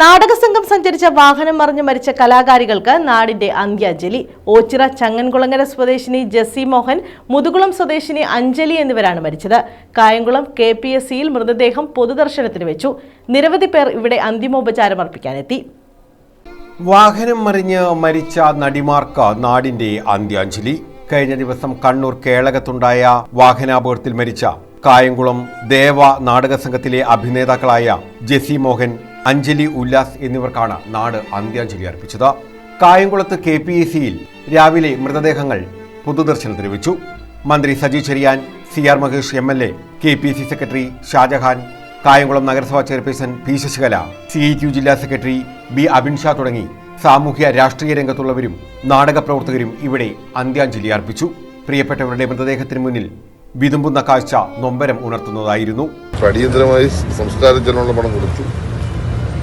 നാടകസംഘം സഞ്ചരിച്ച വാഹനം മറിഞ്ഞു മരിച്ച കലാകാരികൾക്ക് നാടിന്റെ അന്ത്യാഞ്ജലി ഓച്ചിറ ചങ്ങൻകുളങ്ങര സ്വദേശിനി ജെസ്സി മോഹൻ മുതുകുളം സ്വദേശിനി അഞ്ജലി എന്നിവരാണ് മരിച്ചത്. കായംകുളം കെ പി എസ് സിയിൽ മൃതദേഹം പൊതുദർശനത്തിന് വെച്ചു. നിരവധി പേർ ഇവിടെ അന്തിമോപചാരം അർപ്പിക്കാനെത്തി. വാഹനം മറിഞ്ഞ് മരിച്ച നടിമാർക്ക് നാടിന്റെ അന്ത്യാഞ്ജലി കഴിഞ്ഞ ദിവസം കണ്ണൂർ കേളകത്തുണ്ടായ വാഹനാപകടത്തിൽ മരിച്ച കായംകുളം ദേവ നാടക സംഘത്തിലെ അഭിനേതാക്കളായ ജെസി മോഹൻ അഞ്ജലി ഉല്ലാസ് എന്നിവർക്കാണ് നാട് അന്ത്യാഞ്ജലി അർപ്പിച്ചത്. കായംകുളത്ത് കെ പി എ സിയിൽ രാവിലെ മൃതദേഹങ്ങൾ പൊതുദർശനത്തിന് വെച്ചു മന്ത്രി Saji Cheriyan C R Mahesh M L A K P C secretary Shajahan Kayamkulam നഗരസഭാ chairperson P Sasikala C I T U ജില്ലാ സെക്രട്ടറി ബി അബിൻ ഷാ തുടങ്ങി സാമൂഹ്യ രാഷ്ട്രീയ രംഗത്തുള്ളവരും നാടക പ്രവർത്തകരും ഇവിടെ അന്ത്യാഞ്ജലി അർപ്പിച്ചു. പ്രിയപ്പെട്ടവരുടെ മൃതദേഹത്തിന് മുന്നിൽ വിതുമ്പുന്ന കാഴ്ച നൊമ്പരം ഉണർത്തുന്നതായിരുന്നു. അടിയന്തരമായി സംസ്കാരത്തിനുള്ള പണം കൊടുത്തു.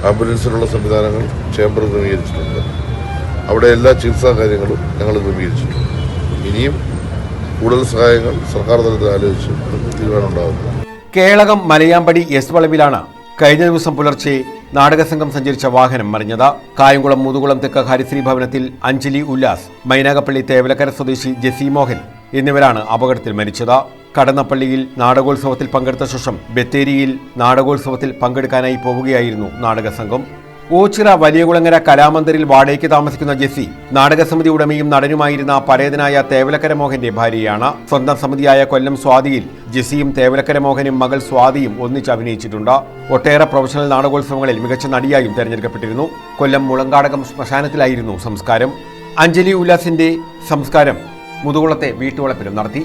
ആംബുലൻസിനുള്ള സംവിധാനങ്ങൾ ചേംബർ ക്രമീകരിച്ചിട്ടുണ്ട്. അവിടെ എല്ലാ ചികിത്സാ കാര്യങ്ങളും ഞങ്ങൾ ക്രമീകരിച്ചിട്ടുണ്ട്. ഇനിയും കൂടുതൽ സഹായങ്ങൾ സർക്കാർ തലത്തിൽ ആലോചിച്ച് തീരുമാനമുണ്ടാകുന്നു കേളകം മലയാമ്പടി എസ് വളവിലാണ് കഴിഞ്ഞ ദിവസം പുലർച്ചെ നാടകസംഘം സഞ്ചരിച്ച വാഹനം മറിഞ്ഞത്. കായംകുളം മുതുകുളം തെക്ക ഹരിശ്രീ ഭവനത്തിൽ അഞ്ജലി ഉല്ലാസ് മൈനാഗപ്പള്ളി തേവലക്കര സ്വദേശി ജെസി മോഹൻ എന്നിവരാണ് അപകടത്തിൽ മരിച്ചത്. കടന്നപ്പള്ളിയിൽ നാടകോത്സവത്തിൽ പങ്കെടുത്ത ശേഷം ബത്തേരിയിൽ നാടകോത്സവത്തിൽ പങ്കെടുക്കാനായി പോവുകയായിരുന്നു നാടകസംഘം. ഓച്ചിറ വലിയകുളങ്ങര കലാമന്ദിറിൽ വാടകയ്ക്ക് താമസിക്കുന്ന ജെസ്സി നാടകസമിതി ഉടമയും നടനുമായിരുന്ന പരേതനായ തേവലക്കര മോഹന്റെ ഭാര്യയാണ്. സ്വന്തം സമിതിയായ കൊല്ലം സ്വാതിയിൽ ജെസ്സിയും തേവലക്കര മോഹനും മകൾ സ്വാതിയും ഒന്നിച്ച് അഭിനയിച്ചിട്ടുണ്ട്. ഒട്ടേറെ പ്രൊഫഷണൽ നാടകോത്സവങ്ങളിൽ മികച്ച നടിയായും തെരഞ്ഞെടുക്കപ്പെട്ടിരുന്നു. കൊല്ലം മുളങ്കാടകം ശ്മശാനത്തിലായിരുന്നു സംസ്കാരം. അഞ്ജലി ഉല്ലാസിന്റെ സംസ്കാരം മുതുകുളത്തെ വീട്ടുവളപ്പിലും നടത്തി.